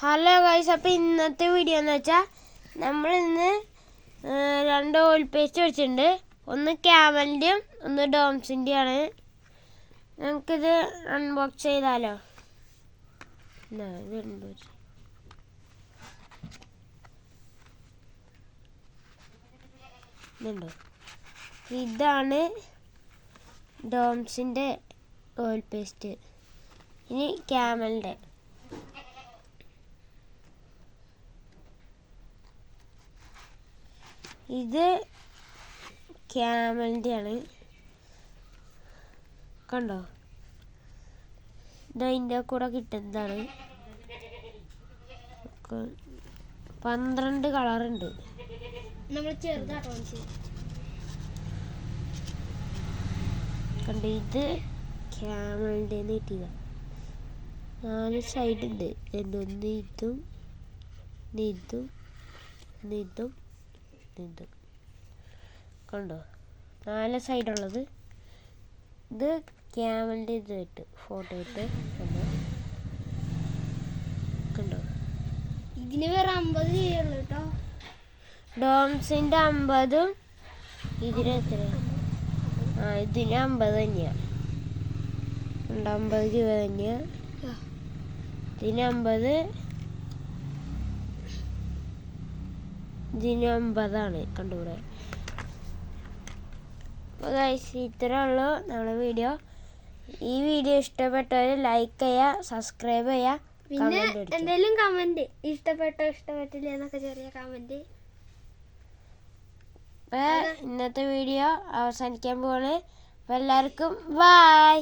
Hello guys അപ്പോൾ ഇന്നത്തെ video എന്ന് വെച്ചാൽ നമ്മൾ ഇന്ന് രണ്ട് ഓയിൽ പേസ്റ്റ് വെച്ചിട്ടുണ്ട് ഒന്ന് ക്യാമലിന്റെയും ഒന്ന് ഡോംസിന്റെയാണ് നമുക്കിത് അൺബോക്സ് ചെയ്താലോ? ഇതാണ് ഡോംസിന്റെ ഓയിൽ പേസ്റ്റ് ഇനി ക്യാമലിന്റെ ഇത് ക്യാമലിന്റെ ആണ് കണ്ടോ ഇതിന്റെ കൂടെ കിട്ടുന്നതാണ്. പന്ത്രണ്ട് കളറുണ്ട്. കണ്ടോ? ഇത് ക്യാമലിന്റെ കിട്ടിയ നാല് സൈഡ് ഉണ്ട്. എന്റെ ഒന്ന് ഇതും ഇതും ഇതും. ഇതും കണ്ടോ? നാല് സൈഡുള്ളത്. ഇത് ക്യാമലിന്റെ ഇത് ഇട്ട് ഫോട്ടോ ഇട്ട് കണ്ടോ കണ്ടോ? ഇതിന് വേറെ അമ്പത് ചെയ്യുള്ളൂ കേട്ടോ. ഡോംസിന്റെ അമ്പതും ഇതിന് എത്ര ആ ഇതിന് അമ്പത് തന്നെയാണ് ഉണ്ട് അമ്പത് രൂപ തന്നെയാണ് ഇതിന് അമ്പത് ഇതിന് അമ്പതാണ് കണ്ടുകൂടെ? അപ്പോൾ ഗൈസ് ഇത്രേ ഉള്ളൂ നമ്മുടെ വീഡിയോ ഈ വീഡിയോ ഇഷ്ടപ്പെട്ടവർ ലൈക്ക് ചെയ്യുക സബ്സ്ക്രൈബ് ചെയ്യുക പിന്നെ എന്തെങ്കിലും കമന്റ് ഇഷ്ടപ്പെട്ടോ ഇഷ്ടപ്പെട്ടില്ല എന്നൊക്കെ ചെറിയ കമന്റ് ഇന്നത്തെ വീഡിയോ അവസാനിക്കാൻ പോവാണ്. അപ്പോൾ എല്ലാവർക്കും ബൈ